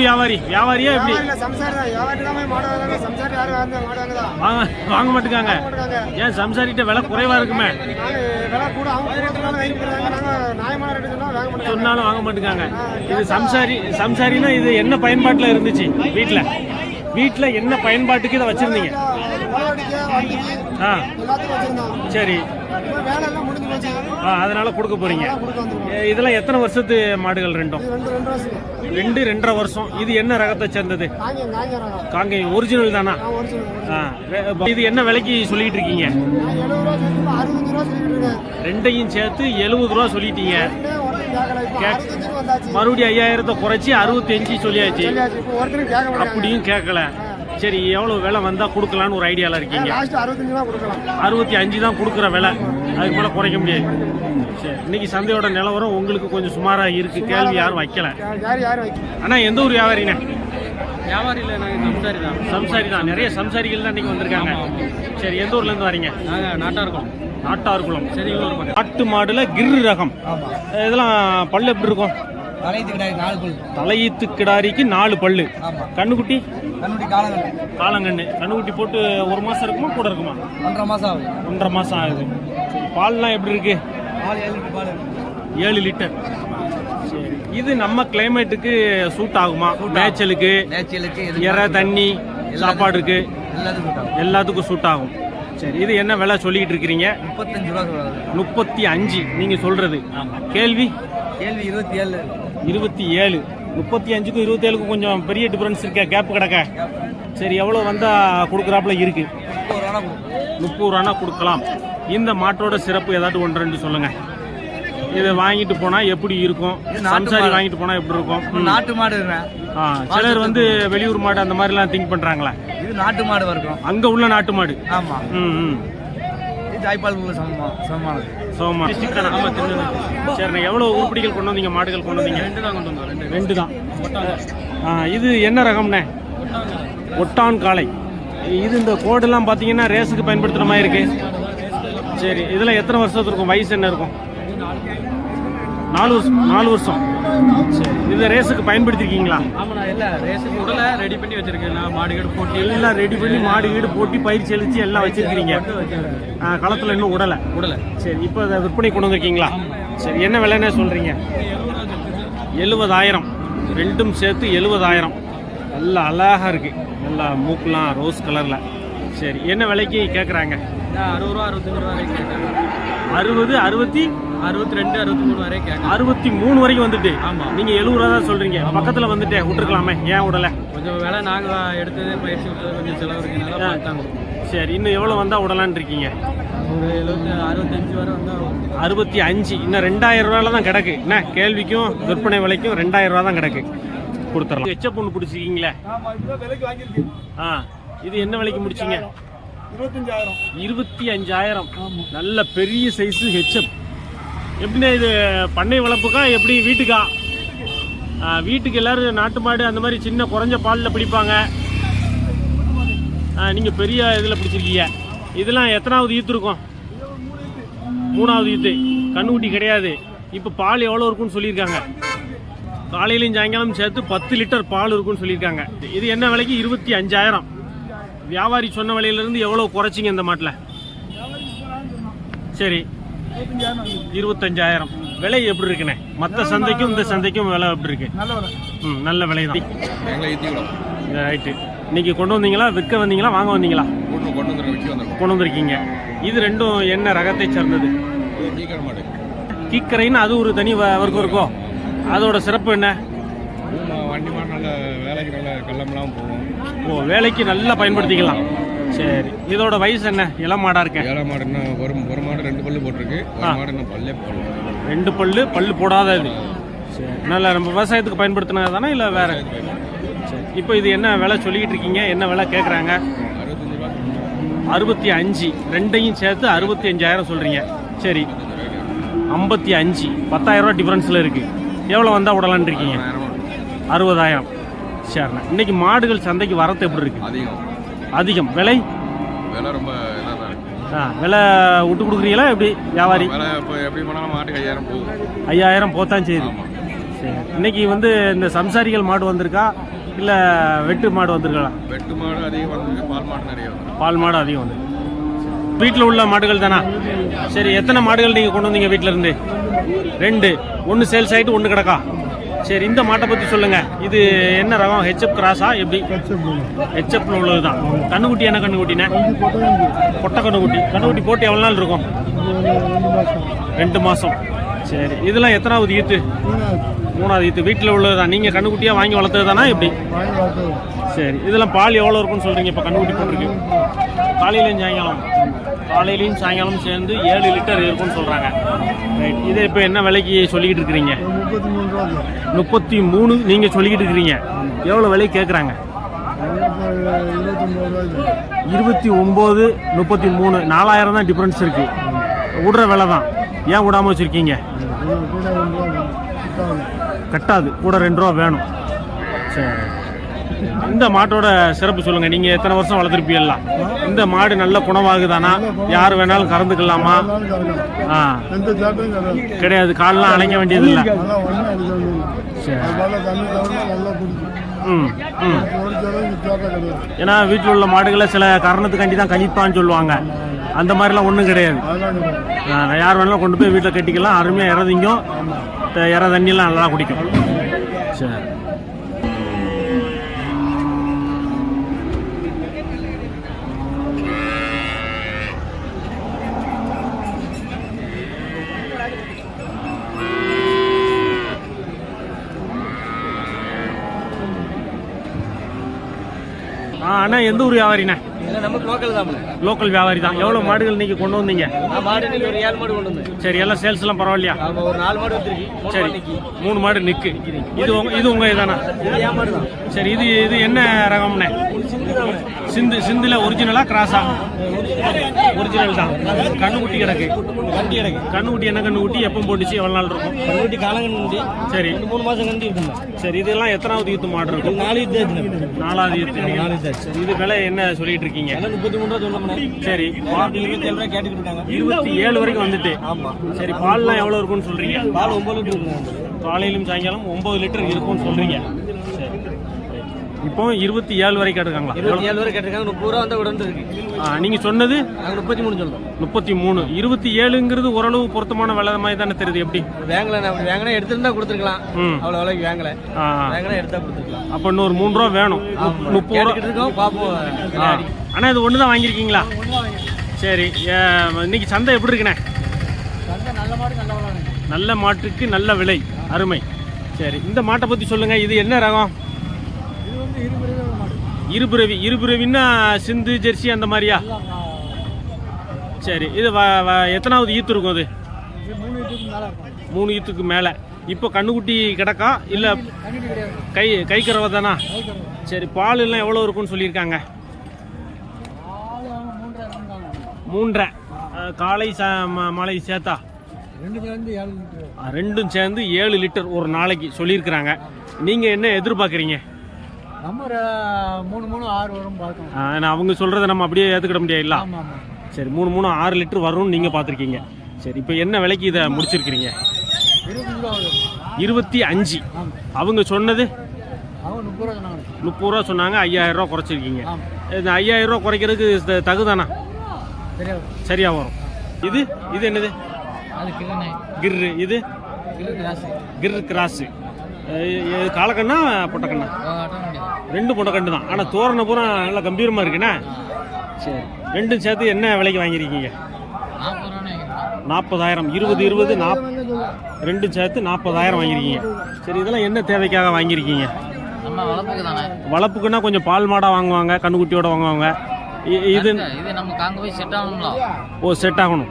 ஊர் வியாபாரி? வியாபாரியா எப்படி? வாங்க மாட்டுக்காங்க. ஏன் சம்சாரிட்ட விலை குறைவா இருக்குமே? சொன்னாலும் வாங்க மாட்டுக்காங்க. இது சம்சாரி சம்சாரினா இது என்ன பயன்பாட்டில் இருந்துச்சு வீட்டில் வீட்டில் என்ன பயன்பாட்டுக்கு இதை வச்சிருந்தீங்க? ஆ. சரி. அதனால கொடுக்க போறீங்க. இதெல்லாம் எத்தனை வருஷத்து மாடுகள் ரெண்டும்? ரெண்டு ரெண்டரை வருஷம். இது என்ன ரகத்தை சேர்ந்தது? காங்க ஒரிஜினல் தானா? இது என்ன விலைக்கு சொல்லிட்டு இருக்கீங்க? ரெண்டையும் சேர்த்து எழுபது ரூபா சொல்லிட்டீங்க. மறுபடியும் ஐயாயிரத்தை குறைச்சி அறுபத்தஞ்சு சொல்லியாச்சு. சொல்லியாச்சு அப்படியும் கேட்கல. சரி எவ்வளவு விலை வந்தா கொடுக்கலான்னு ஒரு ஐடியால இருக்கீங்க? அறுபத்தி அஞ்சு தான் கொடுக்குற விலை. அதுக்கு மேல குறைக்க முடியாது. சரி இன்னைக்கு சந்தையோட நிலவரம் உங்களுக்கு கொஞ்சம் சுமாரா இருக்கு. கேள்வி யாரும் வைக்கல. யார் யார் வைக்க ஆனா எந்த ஊர் வியாபாரிண்ணே வியாபாரி இல்லை நாங்கள் சம்சாரி தான். சம்சாரி தான். நிறைய சம்சாரிகள் தான் இன்னைக்கு வந்திருக்காங்க. சரி எந்த ஊர்ல இருந்து வரீங்க? நாங்கள் நாட்டாக இருக்கோம் நாட்டார்குளம் சரி நாட்டு மாடுல கிரு ரகம். இதெல்லாம் பல்லு எப்படி இருக்கும்? தலையீத்து கிடாரிக்கு நாலு பல்லு. கண்ணுக்குட்டி? காலங்கண்ணு. கண்ணுக்குட்டி போட்டு ஒரு மாசம் இருக்குமா? கூட இருக்குமா? ஒன்றரை மாதம் ஆகுது. ஒன்றரை மாசம் ஆகுது. பால்லாம் எப்படி இருக்கு? பால் ஏழு லிட்டர் இது நம்ம கிளைமேட்டுக்கு சூட் ஆகுமா? மேய்ச்சலுக்கு இறை தண்ணி சாப்பாடுக்கு எல்லாத்துக்கும் சூட் ஆகும். சரி. இது என்ன விலை சொல்லிக்கிட்டு இருக்கிறீங்க? முப்பத்தஞ்சு ரூபா முப்பத்தி அஞ்சு. நீங்க சொல்றது. கேள்வி? கேள்வி இருபத்தி ஏழு இருபத்தி ஏழு. முப்பத்தி அஞ்சுக்கும் இருபத்தி ஏழுக்கும் கொஞ்சம் பெரிய டிஃபரன்ஸ் இருக்க கேப் கிடக்க. சரி எவ்வளோ வந்தா கொடுக்குறாப்புல இருக்கு. முப்பது ரூபானா கொடுக்கலாம். இந்த மாட்டோட சிறப்பு ஏதாட்டும் ஒன்று ரெண்டு சொல்லுங்க. இதை வாங்கிட்டு போனா எப்படி இருக்கும்? சம்சாரி. வாங்கிட்டு போனா எப்படி இருக்கும். நாட்டு மாடு ஆ, சிலர் வந்து வெளியூர் மாடு அந்த மாதிரிலாம் திங்க் பண்றாங்களா. இது நாட்டு மாடு இருக்கும் அங்க உள்ள நாட்டு மாடு. ஆமாம் ம் ம். உள்ள சமமா சமமானது. சோமா சரிண்ணா எவ்வளோ உருப்படிகள் கொண்டு வந்தீங்க மாடுகள் கொண்டு வந்தீங்க? ரெண்டு தான் கொண்டு வந்தோம் ரெண்டு. ரெண்டு தான். ஆ, இது என்ன ரகம்ண்ணே ஒட்டான் காளை. இது இந்த கோடெல்லாம் பார்த்தீங்கன்னா ரேஸுக்கு பயன்படுத்துகிற மாதிரி இருக்கு. சரி இதில் எத்தனை வருஷத்துக்கு இருக்கும்? வயசு என்ன இருக்கும்? நாலு வருஷம் நாலு வருஷம். சரி இதை ரேஸுக்கு பயன்படுத்திருக்கீங்களா? ஆமாண்ணா இல்லை ரேஸுக்கு உடலை ரெடி பண்ணி வச்சிருக்கேன். மாடு கீடு போட்டி எல்லாம் ரெடி பண்ணி மாடு வீடு போட்டி பயிற்சி அளிச்சு எல்லாம் வச்சிருக்கிறீங்க களத்துல இன்னும் உடலை. உடலை. சரி இப்போ அதை விற்பனை கொண்டு வந்திருக்கீங்களா? சரி என்ன விலைன்னு சொல்றீங்க? எழுபதாயிரம். ரெண்டும் சேர்த்து எழுபதாயிரம். நல்லா அழகா இருக்கு. நல்லா மூக்குலாம் ரோஸ் கலர்ல சரி என்ன விலைக்கு கேட்குறாங்க அறுபது ரூபா அறுபத்தஞ்சு ரூபா வரைக்கும் கேட்குறேன் அறுபது அறுபத்தி? அறுபத்தி ரெண்டு அறுபத்தி மூணு வரைக்கும் கேட்குறேன் அறுபத்தி மூணு வரைக்கும் வந்துட்டு. ஆமா. நீங்க எழுபது ரூபா தான் சொல்றீங்க. பக்கத்துல வந்துட்டே விட்டுருக்கலாமே. ஏன் விடல? கொஞ்சம் விலை நாங்கள் எடுத்தது பயிற்சி விட்டது கொஞ்சம் செலவு இருக்கனால பார்த்தாங்க. சரி இன்னும் எவ்வளவு வந்தா விடலான்னு இருக்கீங்க? ஒரு எழுபத்தி அறுபத்தஞ்சு வரை வந்தால் அறுபத்தி அஞ்சு. இன்னும் ரெண்டாயிரம் ரூபாயில தான் கிடக்கு. என்ன? கேள்விக்கும் விற்பனை விலைக்கும் ரெண்டாயிரம் ரூபா தான் கிடக்கு. கொடுத்துடலாம். எச்ச பொண்ணு பிடிச்சிருக்கீங்களே? ஆ. இது என்ன விலைக்கு முடிச்சீங்க? இருபத்தஞ்சாயிரம். இருபத்தி அஞ்சாயிரம். நல்ல பெரிய சைஸ் ஹெச்எப் எப்படின்னா இது பண்ணை வளர்ப்புக்கா எப்படி வீட்டுக்கா? வீட்டுக்கு எல்லாரும் நாட்டு மாடு அந்த மாதிரி சின்ன குறைஞ்ச பாலில் பிடிப்பாங்க. ஆ, நீங்க பெரிய இதில் பிடிச்சிருக்கீங்க. இதெல்லாம் எத்தனாவது ஈத்து இருக்கும்? மூணாவது ஈத்து. கண்ணுக்குட்டி கிடையாது. இப்போ பால் எவ்வளோ இருக்குன்னு சொல்லியிருக்காங்க. காலையிலையும் சாயங்காலம் சேர்த்து பத்து லிட்டர் பால் இருக்குன்னு சொல்லியிருக்காங்க. இது என்ன விலைக்கு? இருபத்தி அஞ்சாயிரம். வியாபாரி சொன்ன விலையிலேருந்து எவ்வளோ குறைச்சிங்க இந்த மாட்டில்? சரி. இருபத்தஞ்சாயிரம். விலை எப்படி இருக்குண்ணே? மற்ற சந்தைக்கும் இந்த சந்தைக்கும் விலை எப்படி இருக்கு? நல்ல விலை. ம் நல்ல விலை தான். ரைட்டு. இன்னைக்கு கொண்டு வந்தீங்களா? விற்க வந்தீங்களா? வாங்க வந்தீங்களா? கொண்டு வந்திருக்கீங்க. இது ரெண்டும் என்ன ரகத்தை சேர்ந்தது? கீக்கரைன்னு அது ஒரு தனி வ- வர்க்கம் இருக்கும் அதோட சிறப்பு என்ன? மாடு நல்ல வேலைக்கு நல்ல கள்ளமெல்லாம் போகும் ஓ வேலைக்கு நல்லா பயன்படுத்திக்கலாம். சரி. இதோட வயசு என்ன? இளம் மாடா இருக்கேன். ஏழை மாடு இன்னும் ஒரு ஒரு மாடு ரெண்டு பல்லு போட்டிருக்கு. ஒரு. மாடு இன்னும் பல்லே போடல. ரெண்டு பல்லு பல்லு போடாத இது சரி. நல்லா நம்ம விவசாயத்துக்கு பயன்படுத்தினது தானே இல்லை வேற? சரி. இப்போ இது என்ன விலை சொல்லிக்கிட்டு இருக்கீங்க? என்ன விலை கேட்குறாங்க அறுபத்தஞ்சு ரூபா சொன்னாங்க. அறுபத்தி அஞ்சு. ரெண்டையும் சேர்த்து அறுபத்தி அஞ்சாயிரம் சொல்கிறீங்க சரி. ஐம்பத்தி அஞ்சு. பத்தாயிரம் ரூபா டிஃப்ரென்ஸில் இருக்குது எவ்வளோ வந்தால் விடலான்னு இருக்கீங்க. அறுபதாயிரம். சரிண்ணா. இன்னைக்கு மாடுகள் சந்தைக்கு வரத்து எப்படி இருக்கு? அதிகம். அதிகம். விலை? விலை ரொம்ப ஆ விலை விட்டு கொடுக்குறீங்களா? எப்படி வியாபாரி? எப்படி மாட்டுக்கு ஐயாயிரம் போகும் ஐயாயிரம் போத்தான் செய்யுது. சரி. இன்னைக்கு வந்து இந்த சம்சாரிகள் மாடு வந்திருக்கா? இல்லை வெட்டு மாடு வந்திருக்கலாம் வெட்டு மாடு அதிகம் வந்து பால் மாடு நிறைய பால் மாடு அதிகம் வந்து வீட்டில் உள்ள மாடுகள் தானா? சரி எத்தனை மாடுகள் நீங்கள் கொண்டு வந்தீங்க வீட்டில் இருந்து? ரெண்டு. ஒன்று சேல்ஸ் ஆகிட்டு ஒன்று கிடக்கா? சரி இந்த மாட்டை பற்றி சொல்லுங்கள் இது என்ன ரகம்? ஹெச்எப் கிராஸா எப்படி? ஹெச்எப்ல உள்ளது தான் கண்ணுக்குட்டி என்ன கண்ணுக்குட்டினே கொட்டை கண்ணுக்குட்டி. கண்ணுக்குட்டி போட்டு எவ்வளோ நாள் இருக்கும்? ரெண்டு மாதம் சரி இதெல்லாம் எத்தனாவது ஈத்து? மூணாவது ஈத்து. வீட்டில் உள்ளது தான் நீங்கள் கண்ணுக்குட்டியாக வாங்கி வளர்த்தது தானா எப்படி? சரி இதெல்லாம் பால் எவ்வளோ இருக்கும்னு சொல்கிறீங்க இப்போ கண்ணுக்குட்டி போட்டிருக்கு? காலையிலையும் சாயங்காலம் காலையிலையும் சாயங்காலம் சேர்ந்து ஏழு லிட்டர் இருக்கும்னு சொல்கிறாங்க ரைட் இதை இப்போ என்ன விலைக்கு சொல்லிக்கிட்டு இருக்கிறீங்க? முப்பத்தி மூணு. நீங்கள் சொல்லிக்கிட்டு இருக்கிறீங்க. எவ்வளோ விலை கேட்குறாங்க இருபத்தி ஒம்பது முப்பத்தி மூணு. நாலாயிரம் தான் டிஃப்ரென்ஸ் இருக்கு. விடுற விலை தான். ஏன் விடாம வச்சிருக்கீங்க? கட்டாது. கூட ரெண்டு ரூபா வேணும். சரி. இந்த மாட்டோட சிறப்பு சொல்லுங்க. நீங்க எத்தனை வருஷம் வளர்த்துருப்பீங்களா இந்த மாடு நல்ல குணமாகுதானா? யார் வேணாலும் கறந்துக்கலாமா? ஆ. கிடையாது. கிடையாது கால்லாம் அணைக்க வேண்டியது இல்லை சரி ம் ம். ஏன்னா வீட்டில் உள்ள மாடுகளை சில காரணத்துக்காண்டி தான் கழிப்பான்னு சொல்லுவாங்க. அந்த மாதிரிலாம் ஒன்றும் கிடையாது. யார் வேணாலும் கொண்டு போய் வீட்டில் கட்டிக்கலாம். அருமையாக இறதிங்கும். இற தண்ணியெல்லாம் நல்லா குடிக்கும். சரி. அண்ணா எந்த ஊர் வியாபாரிண்ணே? நமக்கு லோக்கல் தான் லோக்கல் வியாபாரி தான். எவ்வளோ மாடுகள் இன்னைக்கு கொண்டு வந்தீங்க? மாடு இன்னைக்கு ஒரு ஏழு மாடு கொண்டு வந்து சரி எல்லாம் பரவாயில்லையா? ஒரு நாலு மாடு வந்துருக்கு. சரி மூணு மாடு நிற்கு இது உங்க இது உங்க இதானா? சரி இது இது என்ன ரகம்ண்ணே? சிந்து சிந்துல ஒரிஜினலா கிராஸா ஒரிஜினல் தான். கண்ணுக்குட்டி கிடக்கு. கண்டி கிடக்கு கண்ணுக்குட்டி என்ன கண்ணுக்குட்டி? எப்போ போட்டுச்சு எவ்வளோ நாள் இருக்கும்? கண்ணுக்குட்டி காலங்கண்ணுக்குட்டி. சரி. மூணு மாசம் கண்டி இருக்குங்க சரி இதெல்லாம் எத்தனாவது ஈத்து மாடு இருக்கும்? நாலு ஆச்சுங்க. நாலாவது ஈத்து. நாலு இது விலை என்ன சொல்லிட்டு இருக்கீங்க? முப்பத்தி மூணு ரூபா சொன்னோம்னா. சரி. இருபத்தி ஏழு ரூபா கேட்டுக்கிட்டு இருக்காங்க. இருபத்தி ஏழு வரைக்கும் வந்துட்டு. ஆமா. சரி பால்லாம் எவ்வளோ இருக்கும்னு சொல்றீங்க? பால் ஒன்பது லிட்டர் காலையிலும் சாயங்காலம் ஒன்பது லிட்டர் இருக்கும்னு சொல்றீங்க. சரி இப்போ இருபத்தி ஏழு வரைக்கும் எடுக்காங்களா இருபத்தி ஏழு ரூபா கேட்டிருக்காங்க. முப்பது ரூபா வந்தா உடனே இருக்கு ஆ, நீங்க சொன்னது? நாங்கள் முப்பத்தி மூணு சொல்றோம். முப்பத்தி மூணு. இருபத்தி ஏழுங்கிறது ஓரளவு பொருத்தமான விலை மாதிரி தானே தெரியுது எப்படி? வேங்கல நான் வேங்கனா எடுத்திருந்தா கொடுத்துருக்கலாம். அவ்வளோ விலைக்கு வேங்கல. வேங்கனா எடுத்தா கொடுத்துருக்கலாம். அப்போ இன்னொரு மூணு ரூபா வேணும். முப்- முப்பது ரூபா இருக்கோம். பார்ப்போம் ஆ. அண்ணா இது ஒன்று தான் வாங்கியிருக்கீங்களா? சரி இன்னைக்கு சந்தை எப்படி இருக்குண்ணே? நல்ல மாடு நல்ல மாடு நல்ல மாட்டுக்கு நல்ல விலை. அருமை. சரி இந்த மாட்டை பற்றி சொல்லுங்க. இது என்ன ரகம்? இருபுரவி இருபுரவின்னா சிந்து ஜெர்சி அந்த மாதிரியா? சரி இது வ- வ- எத்தனாவது ஈத்து இருக்கும் அது? மூணு ஈத்துக்கு மேலே. இப்போ கண்ணுக்குட்டி கிடக்கா? இல்லை கை கை கறவை தானா? சரி பால் எல்லாம் எவ்வளோ இருக்கும்னு சொல்லியிருக்காங்க? மூன்றரை. காலை சா மாலை சேர்த்தா? ரெண்டும் சேர்ந்து ஏழு லிட்டர் ஒரு நாளைக்கு சொல்லியிருக்கிறாங்க. நீங்கள் என்ன எதிர்பார்க்குறீங்க? நம்ம மூணு மூணு ஆறு வரும் அவங்க சொல்கிறத நம்ம அப்படியே ஏற்றுக்கிட முடியாதுல்ல? சரி மூணு மூணு ஆறு லிட்டர் வரும்னு நீங்கள் பார்த்துருக்கீங்க. சரி இப்போ என்ன விலைக்கு இதை முடிச்சிருக்கிறீங்க? இருபத்தி அஞ்சு அவங்க சொன்னது? முப்பது ரூபா சொன்னாங்க. ஐயாயிரம் ரூபா குறைச்சிருக்கீங்க. இந்த ஐயாயிரம் ரூபா குறைக்கிறதுக்கு தகுதானா? சரியா வரும். இது? இது என்னது? கிர்ரு இது? கிலோ கிளாஸ் கிர் கிராஸு காலக்கண்ணா பொட்டக்கண்ணா? ரெண்டு பொட்டக்கண்டு தான். ஆனால் தோரணை பூரா நல்லா கம்பீரமாக இருக்குண்ணே சரி. ரெண்டும் சேர்த்து என்ன விலைக்கு வாங்கியிருக்கீங்க? நாற்பதாயிரம். இருபது இருபது நாப் ரெண்டும் சேர்த்து நாற்பதாயிரம் வாங்கியிருக்கீங்க. சரி இதெல்லாம் என்ன தேவைக்காக வாங்கியிருக்கீங்க? வளர்ப்புக்குன்னா கொஞ்சம் பால் மாடாக வாங்குவாங்க கண்ணுக்குட்டியோட வாங்குவாங்க. இது இது நமக்கு அங்கே போய் செட் ஆகணும்ல. ஓ செட் ஆகணும்.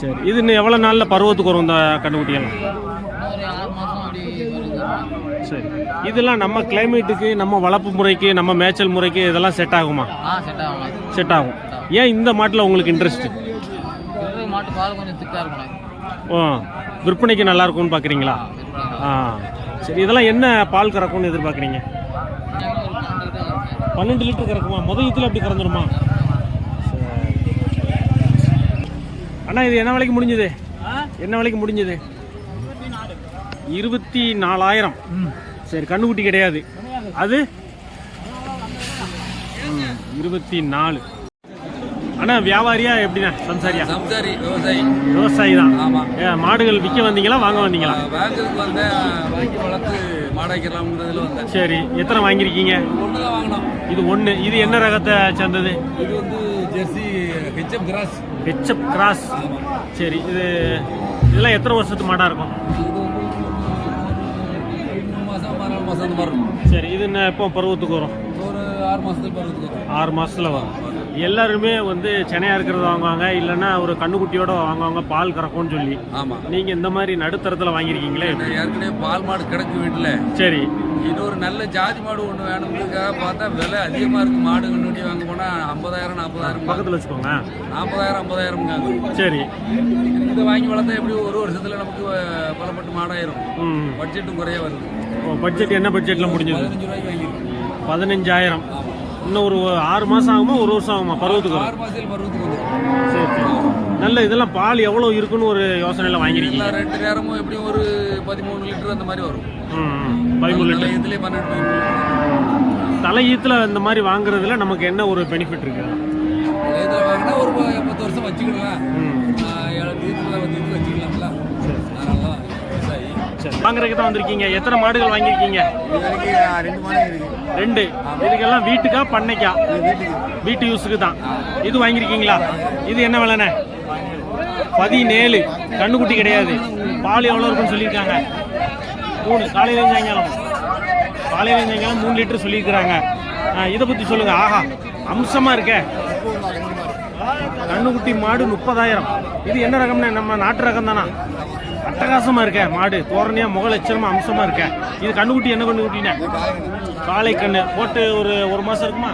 சரி இது இன்னும் எவ்வளோ நாளில் பருவத்துக்கு வரும் இந்த கண்ணுக்குட்டியெல்லாம் ஒரு ஆறு மாதம் அப்படி வருது சரி இதெல்லாம் நம்ம கிளைமேட்டுக்கு நம்ம வளர்ப்பு முறைக்கு நம்ம மேய்ச்சல் முறைக்கு இதெல்லாம் செட் ஆகுமா? ஆ செட் ஆகும்? ஏன் இந்த மாட்டில் உங்களுக்கு இன்ட்ரெஸ்ட் இருக்கிற மாட்டு பால் கொஞ்சம் திக்காக இருக்கணும் ஓ விற்பனைக்கு நல்லா இருக்கும்னு பார்க்குறீங்களா ஆ சரி இதெல்லாம் என்ன பால் கறக்கும்னு எதிர்பார்க்குறீங்க? பன்னெண்டு லிட்டர் கறக்குமா? முதல் இதில் அப்படி கறந்துருமா? அண்ணா இது என்ன விலைக்கு முடிஞ்சது? என்ன விலைக்கு முடிஞ்சது? இருபத்தி நாலாயிரம். சரி கண்ணுக்குட்டி கிடையாது. அது? இருபத்தி நாலு. அண்ணா வியாபாரியா எப்படிண்ணா சம்சாரியா? சம்சாரி விவசாயி. விவசாயி தான் ஆமா. ஏ, மாடுகள் விற்க வந்தீங்களா வாங்க வந்தீங்களா? பேங்க்குக்கு வந்தேன் வாங்கி வளர்த்து மாடாக்கிறலாம்ங்கிறதுல வந்தேன். சரி எத்தனை வாங்கியிருக்கீங்க? ஒன்று தான் வாங்கினோம். இது ஒன்று இது என்ன ரகத்தை சேர்ந்தது? இது வந்து Jersey HF cross. HF cross. சரி இது இதெல்லாம் எத்தனை வருஷத்து மாடாக இருக்கும்? மாதம் அந்த மாதிரி இருக்கும். சரி இது என்ன எப்போ பருவத்துக்கு வரும்? ஒரு ஆறு மாதத்துக்கு பருவத்துக்கு வரும். ஆறு மாசத்துல வரும். எல்லாருமே வந்து சென்னையா இருக்கிறத வாங்குவாங்க இல்லைன்னா ஒரு கண்ணுக்குட்டியோட வாங்குவாங்க பால் கறக்கும்னு சொல்லி. ஆமாம் நீங்க இந்த மாதிரி நடுத்தரத்துல வாங்கியிருக்கீங்களே? ஏற்கனவே பால் மாடு கிடக்கு வீட்டில். சரி. இன்னொரு நல்ல ஜாதி மாடு ஒன்று வேணுங்கிறதுக்காக பார்த்தா விலை அதிகமாக இருக்குது மாடு கண்ணுட்டி வாங்க போனால் ஐம்பதாயிரம் நாற்பதாயிரம். பக்கத்துல வச்சுக்கோங்க. நாற்பதாயிரம் ஐம்பதாயிரம் சரி. இதை வாங்கி வளர்த்தா எப்படி ஒரு வருஷத்தில் நமக்கு பலப்பட்டு மாடாயிரும். பட்ஜெட்டும் குறைய வருது. பட்ஜெட் என்ன பட்ஜெட்ல முடிஞ்சது? பதினஞ்சு ரூபாய்க்கு வாங்கியிருக்கோம். பதினஞ்சாயிரம். இன்னும் ஒரு ஆறு மாசம் ஆகுமா? ஒரு வருஷம் ஆகுமா? பருவத்துக்கு ஆறு மாதத்தில் பருவத்துக்கு வந்துடும் சரி சரி. நல்ல இதெல்லாம் பால் எவ்வளவு இருக்குன்னு ஒரு யோசனையில வாங்கிருக்கீங்க. எல்லாம் ரெண்டு நேரமும் எப்படியும் ஒரு பதிமூணு லிட்டர் அந்த மாதிரி வரும். பதிமூணு லிட்டர். நிலையத்திலே பன்னெண்டு தலையீத்துல இந்த மாதிரி வாங்குறதுல நமக்கு என்ன ஒரு பெனிஃபிட் இருக்கு? நிலையத்தில் வாங்கினா ஒரு பத்து வருஷம் வச்சுக்கிடலாம் வந்து வாங்குறதுக்கு தான் வந்திருக்கீங்க. எத்தனை மாடுகள் வாங்கியிருக்கீங்க? ரெண்டு. இதுக்கெல்லாம் வீட்டுக்கா பண்ணைக்கா? வீட்டு யூஸுக்கு தான் இது வாங்கியிருக்கீங்களா? இது என்ன விலைண்ணே? பதினேழு. கண்ணுக்குட்டி கிடையாது. பால் எவ்வளோ இருக்குன்னு சொல்லியிருக்காங்க. மூணு. காலையில சாயங்காலம். காலையில சாயங்காலம் மூணு லிட்டர் சொல்லியிருக்கிறாங்க. ஆ, இதை பற்றி சொல்லுங்க. ஆஹா அம்சமாக இருக்கே. கண்ணுக்குட்டி மாடு முப்பதாயிரம். இது என்ன ரகம்னா நம்ம நாட்டு ரகம் தானா அட்டகாசமாக இருக்க மாடு. தோரணையா முக லட்சணமா அம்சமாக இருக்க. இது கண்ணுக்குட்டி என்ன கண்ணுக்குட்டினே காளை கண்ணு. போட்டு ஒரு ஒரு மாதம் இருக்குமா?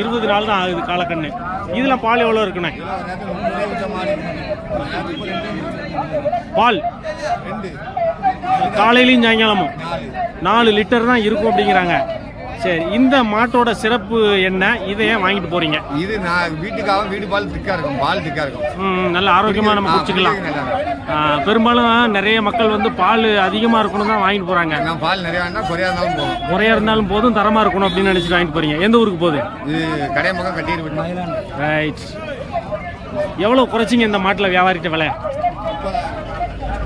இருபது நாள் தான் ஆகுது காலக்கண்ணு இதில் பால் எவ்வளோ இருக்குண்ணே? பால்? காலையிலையும் சாயங்காலமும். நாலு லிட்டர் தான் இருக்கும் அப்படிங்கிறாங்க. சரி இந்த மாட்டோட சிறப்பு என்ன? இதை ஏன் வாங்கிட்டு போறீங்க? இது நான் வீட்டுக்காக வீடு பால் திக்கா இருக்கும் பால் திக்கா இருக்கும். நல்ல ஆரோக்கியமா நம்ம குடிச்சுக்கலாம். பெரும்பாலும் நிறைய மக்கள் வந்து பால் அதிகமாக இருக்கணும் தான் வாங்கிட்டு போறாங்க. நான் பால் நிறைய வேணா குறையா இருந்தாலும் போகும் குறையா இருந்தாலும் போதும் தரமா இருக்கணும் அப்படின்னு நினைச்சிட்டு வாங்கிட்டு போறீங்க. எந்த ஊருக்கு போகுது? இது கடை பக்கம் கட்டிட்டு ரைட் எவ்வளோ குறைச்சிங்க இந்த மாட்டில் வியாபாரிட்ட விலை?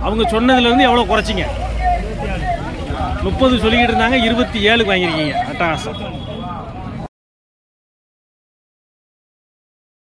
அவங்க சொன்னதுலேருந்து எவ்வளோ குறைச்சிங்க? முப்பது சொல்லிக்கிட்டு இருந்தாங்க இருபத்தி ஏழுக்கு வாங்கியிருக்கீங்க. அட்டகாசம்.